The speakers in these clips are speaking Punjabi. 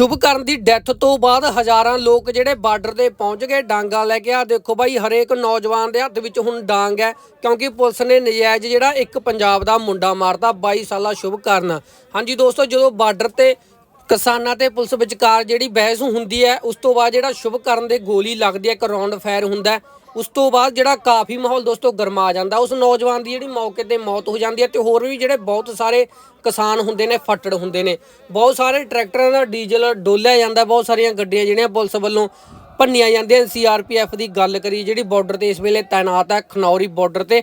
ਸ਼ੁਭਕਰਨ ਦੀ ਡੈਥ ਤੋਂ ਬਾਅਦ ਹਜ਼ਾਰਾਂ ਲੋਕ ਜਿਹੜੇ ਬਾਰਡਰ ਤੇ ਪਹੁੰਚ ਗਏ, ਡਾਂਗਾ ਲੈ ਕੇ। ਆ ਦੇਖੋ ਬਾਈ, ਹਰੇਕ ਨੌਜਵਾਨ ਦੇ ਹੱਥ ਵਿੱਚ ਹੁਣ ਡਾਂਗ ਹੈ, ਕਿਉਂਕਿ ਪੁਲਿਸ ਨੇ ਨਜਾਇਜ਼ ਜਿਹੜਾ ਇੱਕ ਪੰਜਾਬ ਦਾ ਮੁੰਡਾ ਮਾਰਤਾ 22 ਸਾਲਾ ਸ਼ੁਭਕਰਨ ਹਾਂਜੀ ਦੋਸਤੋ, ਜਦੋਂ ਬਾਰਡਰ ਤੇ ਕਿਸਾਨਾਂ ਤੇ ਪੁਲਿਸ ਵਿਚਕਾਰ ਜਿਹੜੀ ਬਹਿਸ ਹੁੰਦੀ ਹੈ, ਉਸ ਤੋਂ ਬਾਅਦ ਜਿਹੜਾ ਸ਼ੁਭ ਕਰਨ ਦੇ ਗੋਲੀ ਲੱਗਦੀ ਹੈ, ਇੱਕ ਰਾਉਂਡ ਫਾਇਰ ਹੁੰਦਾ ਉਸ ਤੋਂ ਬਾਅਦ ਜਿਹੜਾ ਕਾਫੀ ਮਾਹੌਲ ਦੋਸਤੋ ਗਰਮਾ ਜਾਂਦਾ ਉਸ ਨੌਜਵਾਨ ਦੀ ਜਿਹੜੀ ਮੌਕੇ ਤੇ ਮੌਤ ਹੋ ਜਾਂਦੀ ਹੈ ਤੇ ਹੋਰ ਵੀ ਜਿਹੜੇ ਬਹੁਤ ਸਾਰੇ ਕਿਸਾਨ ਹੁੰਦੇ ਨੇ, ਫੱਟੜ ਹੁੰਦੇ ਨੇ। ਬਹੁਤ ਸਾਰੇ ਟਰੈਕਟਰਾਂ ਦਾ ਡੀਜ਼ਲ ਡੋਲਿਆ ਜਾਂਦਾ ਬਹੁਤ ਸਾਰੀਆਂ ਗੱਡੀਆਂ ਜਿਹੜੀਆਂ ਪੁਲਿਸ ਵੱਲੋਂ ਭੰਨੀਆਂ ਜਾਂਦੀਆਂ ਸੀਆਰਪੀਐਫ ਦੀ ਗੱਲ ਕਰੀ ਜਿਹੜੀ ਬਾਰਡਰ ਤੇ ਇਸ ਵੇਲੇ ਤਾਇਨਾਤ ਹੈ, ਖਨੌਰੀ ਬਾਰਡਰ ਤੇ।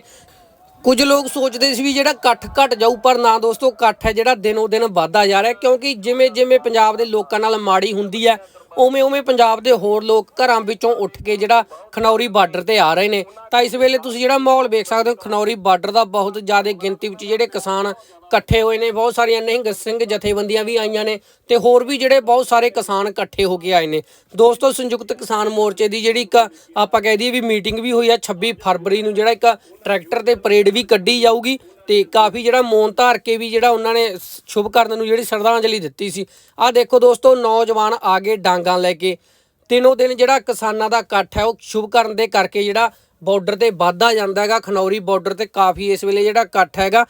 ਕੁਝ ਲੋਕ ਸੋਚਦੇ ਸੀ ਵੀ ਜਿਹੜਾ ਇਕੱਠ ਘਟ ਜਾਊ, ਪਰ ਨਾ ਦੋਸਤੋ, ਇਕੱਠ ਹੈ ਜਿਹੜਾ ਦਿਨੋ ਦਿਨ ਵੱਧਦਾ ਜਾ ਰਿਹਾ ਕਿਉਂਕਿ ਜਿਵੇਂ ਜਿਵੇਂ ਪੰਜਾਬ ਦੇ ਲੋਕਾਂ ਨਾਲ ਮਾੜੀ ਹੁੰਦੀ ਹੈ ਉਵੇਂ ਉਵੇਂ ਪੰਜਾਬ ਦੇ ਹੋਰ ਲੋਕ ਘਰਾਂ ਵਿੱਚੋਂ ਉੱਠ ਕੇ ਜਿਹੜਾ ਖਨੌਰੀ ਬਾਰਡਰ ਤੇ ਆ ਰਹੇ ਨੇ। ਤਾਂ ਇਸ ਵੇਲੇ ਤੁਸੀਂ ਜਿਹੜਾ ਮਾਹੌਲ ਵੇਖ ਸਕਦੇ ਹੋ, ਖਨੌਰੀ ਬਾਰਡਰ ਦਾ ਬਹੁਤ ਜ਼ਿਆਦਾ ਗਿਣਤੀ ਵਿੱਚ ਜਿਹੜੇ ਕਿਸਾਨ ਇਕੱਠੇ ਹੋਏ ਨੇ, ਬਹੁਤ ਸਾਰੀਆਂ ਨਿਹੰਗ ਸਿੰਘ ਜਥੇਬੰਦੀਆਂ ਵੀ ਆਈਆਂ ਨੇ ਤੇ ਹੋਰ ਵੀ ਜਿਹੜੇ ਬਹੁਤ ਸਾਰੇ ਕਿਸਾਨ ਇਕੱਠੇ ਹੋ ਕੇ ਆਏ ਨੇ। ਦੋਸਤੋ, ਸੰਯੁਕਤ ਕਿਸਾਨ ਮੋਰਚੇ ਦੀ ਜਿਹੜੀ ਇੱਕ ਆਪਾਂ ਕਹਿ ਦਈਏ ਵੀ ਮੀਟਿੰਗ ਵੀ ਹੋਈ ਆ 26 ਫਰਵਰੀ ਨੂੰ ਜਿਹੜਾ ਇੱਕ ਟਰੈਕਟਰ ਤੇ ਪਰੇਡ ਵੀ ਕੱਢੀ ਜਾਊਗੀ। ਤੇ ਕਾਫੀ ਜਿਹੜਾ ਮੌਨ ਧਾਰ ਕੇ ਵੀ ਜਿਹੜਾ ਉਹਨਾਂ ਨੇ ਸ- ਸ਼ੁਭਕਰਨ ਨੂੰ ਜਿਹੜੀ ਸ਼ਰਧਾਂਜਲੀ ਦਿੱਤੀ ਸੀ। ਆਹ ਦੇਖੋ ਦੋਸਤੋ, ਨੌਜਵਾਨ ਆ ਗਏ ਡਾਂਗਾਂ ਲੈ ਕੇ। ਤਿੰਨੋਂ ਦਿਨ ਜਿਹੜਾ ਕਿਸਾਨਾਂ ਦਾ ਇਕੱਠ ਹੈ, ਉਹ ਸ਼ੁਭ ਕਰਨ ਦੇ ਕਰਕੇ ਜਿਹੜਾ ਬਾਰਡਰ ਤੇ ਵਾਧਾ ਜਾਂਦਾ ਹੈਗਾ। ਖਨੌਰੀ ਬਾਰਡਰ ਤੇ ਕਾਫੀ ਇਸ ਵੇਲੇ ਜਿਹੜਾ ਇਕੱਠ ਹੈਗਾ।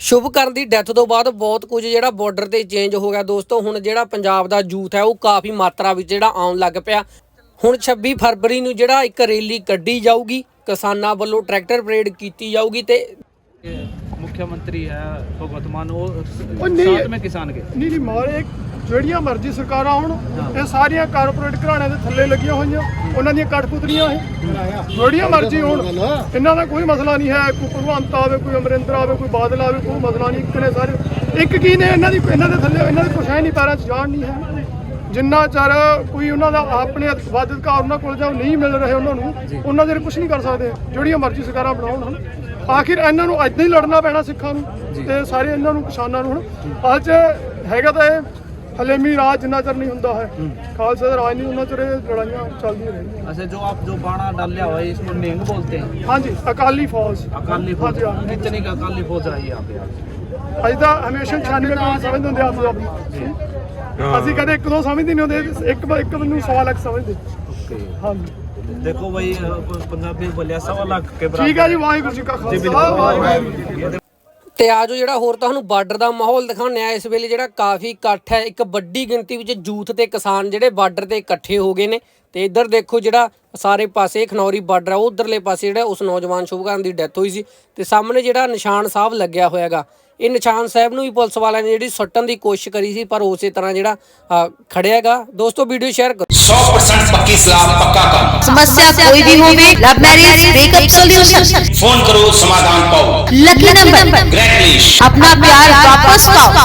ਸ਼ੁਭਕਰਨ ਦੀ ਡੈਥ ਤੋਂ ਬਾਅਦ ਬਹੁਤ ਕੁਝ ਜਿਹੜਾ ਬਾਰਡਰ ਤੇ ਚੇਂਜ ਹੋ ਗਿਆ ਦੋਸਤੋ। ਹੁਣ ਜਿਹੜਾ ਪੰਜਾਬ ਦਾ ਯੂਥ ਹੈ, ਉਹ ਕਾਫੀ ਮਾਤਰਾ ਵਿੱਚ ਜਿਹੜਾ ਆਉਣ ਲੱਗ ਪਿਆ। ਹੁਣ 26 ਫਰਵਰੀ ਨੂੰ ਜਿਹੜਾ ਇੱਕ ਰੈਲੀ ਕੱਢੀ ਜਾਊਗੀ। ਕਿਸਾਨਾਂ ਵੱਲੋਂ ਟਰੈਕਟਰ ਪਰੇਡ ਕੀਤੀ ਜਾਊਗੀ ਤੇ ਮੁੱਖਮੰਤਰੀ ਹੈ ਭਗਵਤ ਮਾਨ ਉਹ ਉਹ ਨਹੀਂ- ਸਾਥ में किसान के ਨਹੀਂ ਨਹੀਂ ਮਾਰੇ ਜਿਹੜੀਆਂ ਮਰਜ਼ੀ ਸਰਕਾਰਾਂ ਹੁਣ ਇਹ ਸਾਰੀਆਂ ਕਾਰਪੋਰੇਟ ਘਰਾਣਿਆਂ ਦੇ ਥੱਲੇ ਲੱਗੀਆਂ ਹੋਈਆਂ ਉਹਨਾਂ ਦੀਆਂ ਕਠਪੁਤਲੀਆਂ ਇਹ ਜਿਹੜੀਆਂ ਮਰਜ਼ੀ ਹੁਣ ਇਹਨਾਂ ਦਾ ਕੋਈ ਮਸਲਾ ਨਹੀਂ ਹੈ ਕੋਈ ਭਗਵੰਤ ਆਵੇ ਕੋਈ ਅਮਰਿੰਦਰ ਆਵੇ ਕੋਈ ਬਾਦਲ ਆਵੇ ਕੋਈ ਮਸਲਾ ਨਹੀਂ ਇੱਕ ਨੇ ਸਾਰੇ ਇੱਕ ਕੀ ਨੇ ਇਹਨਾਂ ਦੀ ਇਹਨਾਂ ਦੇ ਥੱਲੇ ਇਹਨਾਂ ਦੇ ਕੁਛ ਹੈ ਨਹੀਂ ਪੈਰਾਂ 'ਚ ਜਾਣ ਨਹੀਂ ਹੈ ਜਿੰਨਾ ਚਿਰ ਕੋਈ ਉਹਨਾਂ ਦਾ ਆਪਣੇ ਵੱਧ ਅਧਿਕਾਰ ਉਹਨਾਂ ਕੋਲ ਜਾਂ ਨਹੀਂ ਮਿਲ ਰਹੇ ਉਹਨਾਂ ਨੂੰ ਉਹਨਾਂ ਦੇ ਕੁਝ ਨਹੀਂ ਕਰ ਸਕਦੇ ਜਿਹੜੀਆਂ ਮਰਜ਼ੀ ਸਰਕਾਰਾਂ ਬਣਾਉਣ ਹੁਣ ਆਖਿਰ ਇਹਨਾਂ ਨੂੰ ਅੱਜ ਨਹੀਂ ਲੜਨਾ ਪੈਣਾ ਸਿੱਖਾਂ ਨੂੰ ਤੇ ਸਾਰੇ ਇਹਨਾਂ ਨੂੰ ਕਿਸਾਨਾਂ ਨੂੰ ਅੱਜ ਹੈਗਾ ਤਾਂ ਇਹ ਹਲੇਮੀ ਰਾਜ ਜਿੰਨਾ ਚਿਰ ਨਹੀਂ ਹੁੰਦਾ ਹੈ। ਖਾਲਸਾ ਦਾ ਰਾਜ ਨਹੀਂ ਉਹਨਾਂ ਚਿਰ ਲੜਾਈਆਂ ਚੱਲਦੀਆਂ ਰਹਿੰਦੀਆਂ। ਅੱਛਾ ਜੋ ਆਪ ਜੋ ਬਾਣਾ ਡਾਲਿਆ ਹੋਇਆ ਇਸ ਨੂੰ ਨੇਂਗ ਬੋਲਤੇ ਹਨ ਹਾਂਜੀ ਅਕਾਲੀ ਫੌਜ। ਅਕਾਲੀ ਫੌਜ। ਕਿਤਨੀ ਕਾ ਅਕਾਲੀ ਫੌਜ ਰਹੀ ਆਪ? ਅੱਜ ਤਾਂ ਹਮੇਸ਼ਾ 96 ਨੂੰ ਸਮਝਦੇ ਹੁੰਦੇ ਆਪ ਆਪ ਅਸੀਂ ਕਦੇ ਇੱਕ ਦੋ ਸਮਝਦੇ ਨਹੀਂ ਹੁੰਦੇ ਇੱਕ ਇੱਕ ਨੂੰ ਸਵਾ ਲੱਖ ਸਮਝਦੇ। ਓਕੇ। ਹਾਂਜੀ। ਦੇਖੋ ਭਾਈ ਪੰਜਾਬੀ ਬੋਲਿਆ ਸਵਾ ਲੱਖ ਕੇ ਬਰਾਬਰ। ਠੀਕ ਹੈ ਜੀ ਵਾਹਿਗੁਰੂ ਜੀ ਕਾ ਖਾਲਸਾ ਵਾਹਿਗੁਰੂ ਜੀ ਕੀ ਫਤਿਹ। ਤੇ ਆਜੋ ਜਿਹੜਾ ਹੋਰ ਤੁਹਾਨੂੰ ਬਾਰਡਰ ਦਾ ਮਾਹੌਲ ਦਿਖਾਉਂਦੇ ਆ ਇਸ ਵੇਲੇ ਜਿਹੜਾ ਕਾਫੀ ਇਕੱਠ ਹੈ ਇੱਕ ਵੱਡੀ ਗਿਣਤੀ ਵਿੱਚ ਜੂਥ ਤੇ ਕਿਸਾਨ ਜਿਹੜੇ ਬਾਰਡਰ ਤੇ ਇਕੱਠੇ ਹੋ ਗਏ ਨੇ। ਤੇ ਇੱਧਰ ਦੇਖੋ ਜਿਹੜਾ ਸਾਰੇ ਪਾਸੇ ਖਨੌਰੀ ਬਾਰਡਰ ਆ ਉਧਰਲੇ ਪਾਸੇ ਜਿਹੜਾ ਉਸ ਨੌਜਵਾਨ ਸ਼ੁਭਗਨ ਦੀ ਡੈਥ ਹੋਈ ਸੀ। ਤੇ ਸਾਹਮਣੇ ਜਿਹੜਾ ਨਿਸ਼ਾਨ ਸਾਹਿਬ ਲੱਗਿਆ ਹੋਇਆਗਾ ਇਹ ਨਿਸ਼ਾਨ ਸਾਹਿਬ ਨੂੰ ਵੀ ਪੁਲਿਸ ਵਾਲਿਆਂ ਨੇ ਜਿਹੜੀ ਸੁੱਟਣ ਦੀ ਕੋਸ਼ਿਸ਼ ਕਰੀ ਸੀ ਪਰ ਉਸੇ ਤਰ੍ਹਾਂ ਜਿਹੜਾ ਖੜਿਆਗਾ ਦੋਸਤੋ ਵੀਡੀਓ ਸ਼ੇਅਰ ਕਰੋ। 100% ਪੱਕੀ ਸਲਾਮ ਪੱਕਾ ਕੰਮ। ਸਮੱਸਿਆ ਕੋਈ ਵੀ ਹੋਵੇ love marriage breakup solution phone ਕਰੋ ਸਮਾਧਾਨ ਪਾਓ। ਲੱਕੀ ਨੰਬਰ ਗ੍ਰੈਟ ਆਪਣਾ ਪਿਆਰ ਵਾਪਸ ਪਾਓ।